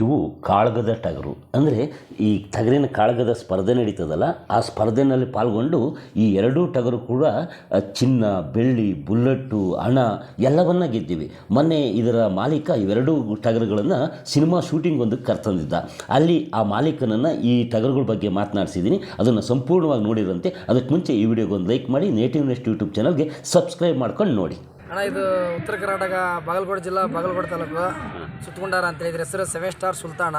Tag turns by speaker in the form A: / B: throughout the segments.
A: ಇವು ಕಾಳಗದ ಟಗರು. ಅಂದರೆ ಈ ಟಗರಿನ ಕಾಳಗದ ಸ್ಪರ್ಧೆ ನಡೀತದಲ್ಲ, ಆ ಸ್ಪರ್ಧೆನಲ್ಲಿ ಪಾಲ್ಗೊಂಡು ಈ ಎರಡೂ ಟಗರು ಕೂಡ ಚಿನ್ನ, ಬೆಳ್ಳಿ, ಬುಲ್ಲಟ್ಟು, ಹಣ ಎಲ್ಲವನ್ನ ಗೆದ್ದಿವೆ. ಮೊನ್ನೆ ಇದರ ಮಾಲೀಕ ಇವೆರಡೂ ಟಗರುಗಳನ್ನು ಸಿನಿಮಾ ಶೂಟಿಂಗ್ ಒಂದು ಕರ್ತಂದಿದ್ದ. ಅಲ್ಲಿ ಆ ಮಾಲೀಕನನ್ನು ಈ ಟಗರುಗಳ ಬಗ್ಗೆ ಮಾತನಾಡಿಸಿದ್ದೀನಿ ಅದನ್ನು ಸಂಪೂರ್ಣವಾಗಿ ನೋಡಿರಂತೆ. ಅದಕ್ಕೆ ಮುಂಚೆ ಈ ವಿಡಿಯೋಗೆ ಒಂದು ಲೈಕ್ ಮಾಡಿ, ನೇಟಿವ್ ನೆಸ್ಟ್ ಯೂಟ್ಯೂಬ್ ಚಾನಲ್ಗೆ ಸಬ್ಸ್ಕ್ರೈಬ್ ಮಾಡ್ಕೊಂಡು ನೋಡಿ.
B: ಅಣ್ಣ ಇದು ಉತ್ತರ ಕರ್ನಾಟಕ ಬಾಗಲಕೋಟೆ ಜಿಲ್ಲಾ ಬಾಗಲಕೋಟೆ ತಾಲೂಕು ಸುತ್ತಕೊಂಡಾರ ಅಂತ ಹೇಳಿದ್ರೆ ಹೆಸರು ಸೆವೆನ್ ಸ್ಟಾರ್ ಸುಲ್ತಾನ.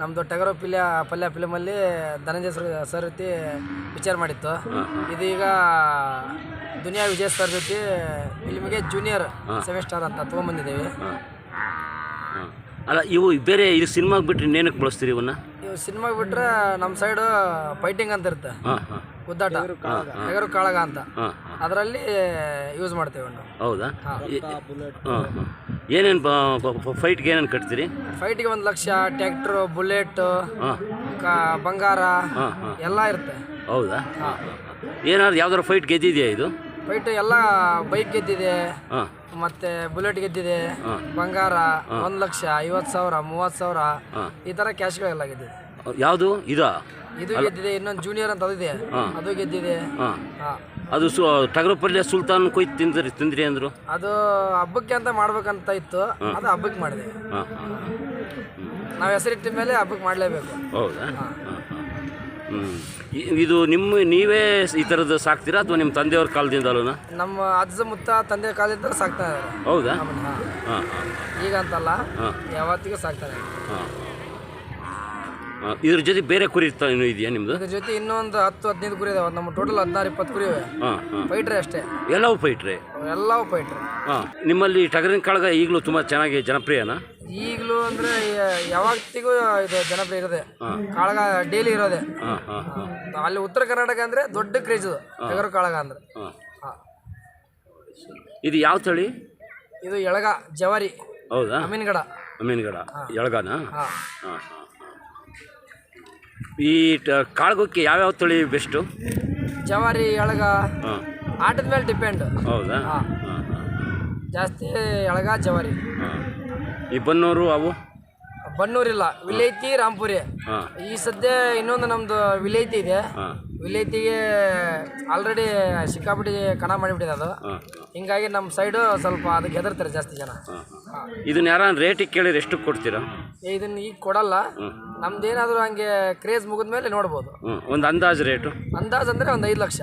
B: ನಮ್ದು ಟಗರು ಪಿಲ್ಯ ಪಲ್ಯ ಫಿಲಮಲ್ಲಿ ಧನಂಜಯ ಸರ್ ಸರ್ ಜೊತೆ ವಿಚಾರ ಮಾಡಿತ್ತು. ಇದೀಗ ದುನಿಯಾ ವಿಜಯ್ ಸರ್ ಜೊತೆ ಫಿಲ್ಮ್ಗೆ ಜೂನಿಯರ್ ಸೆವೆನ್ ಸ್ಟಾರ್ ಅಂತ ತೊಗೊಂಬಂದಿದ್ದೀವಿ.
A: ಅಲ್ಲ ಇವು ಬೇರೆ ಇದು ಸಿನಿಮಾಗೆ ಬಿಟ್ಟರೆ ಇನ್ನೇನಕ್ಕೆ ಬಳಸ್ತೀರಿ ಇವನ್ನ?
B: ಇವು ಸಿನಿಮಾಗೆ ಬಿಟ್ರೆ ನಮ್ಮ ಸೈಡು ಫೈಟಿಂಗ್ ಅಂತ ಇರುತ್ತೆ.
A: ಉದ್ದಾಟ. ಹಾಂ
B: ಗುದ್ದಾಟ ಟಗರು ಕಾಳಗ ಅಂತ.
A: ಹಾಂ.
B: ಅದರಲ್ಲಿ ಯೂಸ್ ಮಾಡ್ತೇವೆ ನಾವು
A: ಹೌದಾ? ಹಾಂ. ಏನೇನು ಫೈಟ್ಗೆ ಏನೇನು ಕಟ್ತೀರಿ?
B: ಫೈಟಿಗೆ ಒಂದು ಲಕ್ಷ ಟ್ಯಾಕ್ಟ್ರು ಬುಲೆಟ್
A: ಹಾಂ.
B: ಕಾ ಬಂಗಾರ ಎಲ್ಲ ಇರುತ್ತೆ.
A: ಹೌದಾ? ಏನಾದ್ರು ಯಾವ್ದಾರು ಫೈಟ್ ಗೆದ್ದಿದೆಯಾ ಇದು?
B: ಫೈಟ್ ಎಲ್ಲ ಬೈಕ್ ಗೆದ್ದಿದೆ ಮತ್ತೆ ಬುಲೆಟ್ ಗೆದ್ದಿದೆ ಬಂಗಾರ ಒಂದು ಲಕ್ಷ ಐವತ್ತು ಸಾವಿರ ಮೂವತ್ತು ಸಾವಿರ ಈ ಥರ ಕ್ಯಾಶ್ಗಳೆಲ್ಲ ಗೆದ್ದಿದೆ.
A: ಯಾವುದು? ಇದು?
B: ಇದು ಗೆದ್ದಿದೆ ಇನ್ನೊಂದು ಜೂನಿಯರ್ ಅಂತ ಅದಿದೆ. ಅದು ಗೆದ್ದಿದೆ.
A: ಹಾಂ.
B: ಹಾಂ.
A: ಅದು ಸು ಟಗರು ಪಲ್ಯ ಸುಲ್ತಾನ್ ಕೊಯ್ ತಿಂದ್ರಿ ತಿಂದ್ರಿ ಅಂದರು?
B: ಅದು ಹಬ್ಬಕ್ಕೆ ಅಂತ ಮಾಡ್ಬೇಕಂತ ಇತ್ತು. ಅದು ಹಬ್ಬಕ್ಕೆ ಮಾಡಿದೆ.
A: ಹಾಂ
B: ನಾವು ಹೆಸರಿಟ್ಟ ಮೇಲೆ ಹಬ್ಬಕ್ಕೆ ಮಾಡಲೇಬೇಕು.
A: ಹೌದಾ? ಹ್ಞೂ ಇದು ನಿಮ್ಮ ನೀವೇ ಈ ಥರದ್ದು ಸಾಕ್ತೀರಾ ಅಥವಾ ನಿಮ್ಮ ತಂದೆಯವ್ರ ಕಾಲದಿಂದಲೂ
B: ನಮ್ಮ ಅಜ್ಜ ಮುತ್ತ ತಂದೆ ಕಾಲದಿಂದ ಸಾಕ್ತಾ ಇದ್ದಾರೆ.
A: ಹೌದಾ?
B: ನಮ್ಮನ್ನ. ಹಾಂ.
A: ಹಾಂ
B: ಈಗ ಅಂತಲ್ಲ. ಯಾವತ್ತಿಗೂ ಸಾಕ್ತಾರೆ
A: ಹಾಂ. ಇದ್ರ ಜೊತೆ ಬೇರೆ ಕುರಿ ತ- ಏನು ಇದೆಯಾ ನಿಮ್ಮದು
B: ಇದ್ರ ಜೊತೆ ಇನ್ನೊಂದು ಹತ್ತು ಹದಿನೈದು ಕುರಿ ಇದಾವೆ. ನಮ್ಮ ಟೋಟಲ್ ಹದಿನಾರು ಇಪ್ಪತ್ತು ಕುರಿ ಇವೆ.
A: ಹಾಂ
B: ಅಷ್ಟೇ.
A: ಎಲ್ಲವೂ ಫೈಟ್ರಿ
B: ಎಲ್ಲವೂ ಪೈಟ್ರಿ
A: ಹಾಂ. ನಿಮ್ಮಲ್ಲಿ ಟಗರಿನ ಕಾಳಗ ಈಗಲೂ ತುಂಬ ಚೆನ್ನಾಗಿ ಜನಪ್ರಿಯನಾ?
B: ಈಗಲೂ ಅಂದ್ರೆ ಯಾವತ್ತಿಗೂ ಇದು ಜನಪ್ರಿಯ ಇರೋದೆ. ಕಾಳಗ ಡೈಲಿ ಇರೋದೆ.
A: ಹಾಂ ಹಾಂ ಹಾಂ.
B: ಅಲ್ಲಿ ಉತ್ತರ ಕರ್ನಾಟಕ ಅಂದ್ರೆ ದೊಡ್ಡ ಕ್ರೇಜ್ ಟಗರು ಕಾಳಗ ಅಂದ್ರೆ.
A: ಹಾಂ. ಇದು ಯಾವ ತಳಿ?
B: ಇದು ಎಳಗ ಜವಾರಿ.
A: ಹೌದಾ?
B: ಅಮೀನ್ಗಡ.
A: ಅಮೀನ್ಗಡ. ಎಳಗಾನ?
B: ಹಾಂ
A: ಹಾಂ. ಈ ಕಾಳಗಕ್ಕೆ ಯಾವ್ಯಾವ ತಳಿ ಬೆಸ್ಟು
B: ಜವಾರಿ ಎಳಗ
A: ಹಾಂ.
B: ಆಟದ ಮೇಲೆ ಡಿಪೆಂಡ್
A: ಹೌದಾ?
B: ಹಾ. ಜಾಸ್ತಿ ಎಳಗ ಜವಾರಿ.
A: ಹಾಂ. ಈ ಬನ್ನೂರು ಅವು?
B: ಬನ್ನೂರಿಲ್ಲ ವಿಲೈತಿ ರಾಂಪುರಿ.
A: ಹಾಂ.
B: ಈ ಸದ್ಯ ಇನ್ನೊಂದು ನಮ್ದು ವಿಲೈತಿ ಇದೆ.
A: ಹಾಂ.
B: ವಿಲೈತಿಗೆ ಆಲ್ರೆಡಿ ಸಿಕ್ಕಾಪಟ್ಟಿ ಕಣ ಮಾಡಿಬಿಟ್ಟಿದೆ ಅದು. ಹಿಂಗಾಗಿ ನಮ್ಮ ಸೈಡು ಸ್ವಲ್ಪ ಅದಕ್ಕೆ ಹೆದರ್ತಾರೆ ಜಾಸ್ತಿ ಜನ.
A: ಇದನ್ನ ಯಾರು ರೇಟಿಗೆ ಕೇಳಿದ್ರೆ ಎಷ್ಟು ಕೊಡ್ತೀರಾ?
B: ಇದನ್ನ ಈಗ ಕೊಡಲ್ಲ. ನಮ್ದೇನಾದರೂ ಹಂಗೆ ಕ್ರೇಜ್ ಮುಗಿದ್ಮೇಲೆ ನೋಡ್ಬೋದು.
A: ಹ್ಞೂ ಒಂದು ಅಂದಾಜು ರೇಟು
B: ಅಂದಾಜು ಅಂದರೆ ಒಂದು ಐದು ಲಕ್ಷ.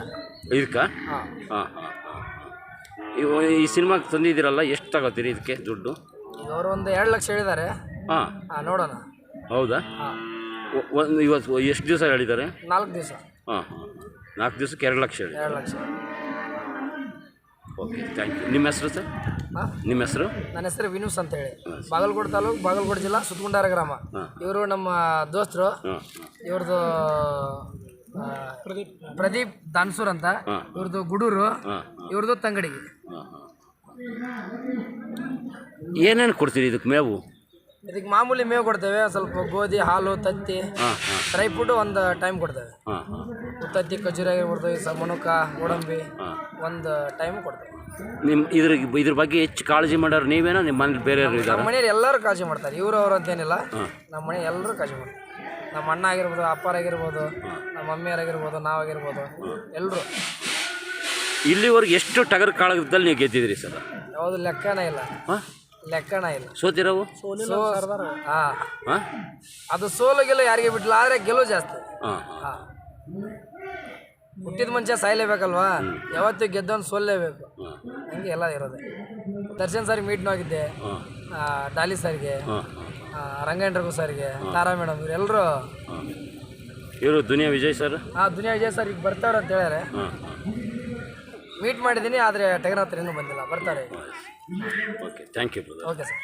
A: ಇದಕ್ಕೆ
B: ಹಾಂ.
A: ಹಾಂ ಹಾಂ ಈ ಸಿನಿಮಾಗೆ ತಂದಿದ್ದೀರಲ್ಲ ಎಷ್ಟು ತಗೋತೀರಿ ಇದಕ್ಕೆ ದುಡ್ಡು?
B: ಈಗ ಅವರು ಒಂದು ಎರಡು ಲಕ್ಷ ಹೇಳಿದ್ದಾರೆ.
A: ಹಾಂ.
B: ಹಾಂ ನೋಡೋಣ.
A: ಹೌದಾ?
B: ಹಾಂ.
A: ಒಂದು ಇವತ್ತು ಎಷ್ಟು ದಿವಸ ಹೇಳಿದ್ದಾರೆ?
B: ನಾಲ್ಕು ದಿವಸ.
A: ಹಾಂ ಹಾಂ ನಾಲ್ಕು ದಿವಸಕ್ಕೆ ಎರಡು ಲಕ್ಷ ಹೇಳಿ.
B: ಎರಡು ಲಕ್ಷ.
A: ಓಕೆ ಥ್ಯಾಂಕ್ ಯು ನಿಮ್ಮ ಹೆಸರು ಸರ್?
B: ಹಾಂ?
A: ನಿಮ್ಮ ಹೆಸರು?
B: ನನ್ನ ಹೆಸರು ವಿನೂಸ್ ಅಂತ ಹೇಳಿ ಬಾಗಲಕೋಟೆ ತಾಲೂಕು ಬಾಗಲಕೋಟೆ ಜಿಲ್ಲಾ ಸುತ್ತಗುಂಡಾರ ಗ್ರಾಮ. ಇವರು ನಮ್ಮ ದೋಸ್ತರು. ಇವ್ರದ್ದು ಆ, ಪ್ರದೀಪ್ ದಾನ್ಸೂರ್ ಅಂತ. ಇವ್ರದ್ದು ಗುಡೂರು. ಇವ್ರದ್ದು
A: ತಂಗಡಿ ಏನೇನು ಕೊಡ್ತೀರಿ ಇದಕ್ಕೆ ಮೇವು?
B: ಇದಕ್ಕೆ ಮಾಮೂಲಿ ಮೇವು ಕೊಡ್ತೇವೆ ಸ್ವಲ್ಪ ಗೋಧಿ ಹಾಲು ತತ್ತಿ ಡ್ರೈ ಫುಡ್ ಒಂದು ಟೈಮ್ ಕೊಡ್ತೇವೆ. ತತ್ತಿ ಖಜೂರಿ ಆಗಿರ್ಬೋದು ಸ ಮುಣುಕ ಗೋಡಂಬಿ ಒಂದು ಟೈಮ್ ಕೊಡ್ತೇವೆ.
A: ನಿಮ್ಮ ಇದ್ರ ಇದ್ರ ಬಗ್ಗೆ ಹೆಚ್ಚು ಕಾಳಜಿ ಮಾಡೋರು ನೀವೇನಾ ನಿಮ್ಮ ಮನೇಲಿ ಬೇರೆಯವರು ಇದ್ದಾರೆ
B: ನಮ್ಮ ಮನೆಯಲ್ಲಿ ಎಲ್ಲರೂ ಕಾಳಜಿ ಮಾಡ್ತಾರೆ ಇವರು ಅವರು ಅಂತೇನಿಲ್ಲ. ನಮ್ಮ ಮನೆ ಎಲ್ಲರೂ ಕಾಳಜಿ ಮಾಡ್ತಾರೆ. ನಮ್ಮ ಅಣ್ಣ ಆಗಿರ್ಬೋದು ಅಪ್ಪರಾಗಿರ್ಬೋದು ನಮ್ಮ ಮಮ್ಮಿಯರಾಗಿರ್ಬೋದು ನಾವಾಗಿರ್ಬೋದು ಎಲ್ಲರೂ
A: ಇಲ್ಲಿವರೆಗೆ ಎಷ್ಟು ಟಗರ್ ಕಾಳಗದಲ್ಲಿ ನೀವು ಗೆದ್ದಿದ್ರಿ ಸರ್?
B: ಯಾವುದು ಲೆಕ್ಕನೇ ಇಲ್ಲ.
A: ಹಾಂ.
B: ಲೆಕ್ಕನೇ ಇಲ್ಲ.
A: ಸೋತಿರವು?
B: ಹಾಂ.
A: ಹಾಂ?
B: ಅದು ಸೋಲು ಗೆಲ್ಲ ಯಾರಿಗೆ ಬಿಡ್ಲಿಲ್ಲ ಆದರೆ ಗೆಲುವು ಜಾಸ್ತಿ.
A: ಹಾಂ ಹಾಂ.
B: ಹಾಂ. ಹುಟ್ಟಿದ ಮುಂಚೆ ಸಾಯ್ಲೇಬೇಕಲ್ವಾ? ಯಾವತ್ತೂ ಗೆದ್ದವನು ಸೋಲ್ಲೇಬೇಕು.
A: ಹಾಂ.
B: ಹಂಗೆ ಎಲ್ಲ ಇರೋದು. ದರ್ಶನ್ ಸರ್ ಮೀಟ್ನೂ ಆಗಿದ್ದೆ
A: ಹಾಂ.
B: ಆ, ಡಾಲಿ ಸರ್ಗೆ
A: ಹಾಂ
B: ರಂಗಣ್ಣ ರಘು ಸರ್ಗೆ ತಾರಾ ಮೇಡಮ್ ಇವರೆಲ್ಲರೂ
A: ಹಾಂ. ಇವರು ದುನಿಯಾ ವಿಜಯ್ ಸರ್?
B: ಆ ದುನಿಯಾ ವಿಜಯ್ ಸರ್ ಈಗ ಬರ್ತಾರೆ ಅಂತ ಹೇಳ್ಯಾರೆ.
A: ಹಾಂ ಹಾಂ.
B: ಮೀಟ್ ಮಾಡಿದ್ದೀನಿ ಆದರೆ ಟಗರ್ ಹತ್ರ ಇನ್ನೂ ಬಂದಿಲ್ಲ. ಬರ್ತಾರೆ.
A: Okay thank you brother
B: okay sir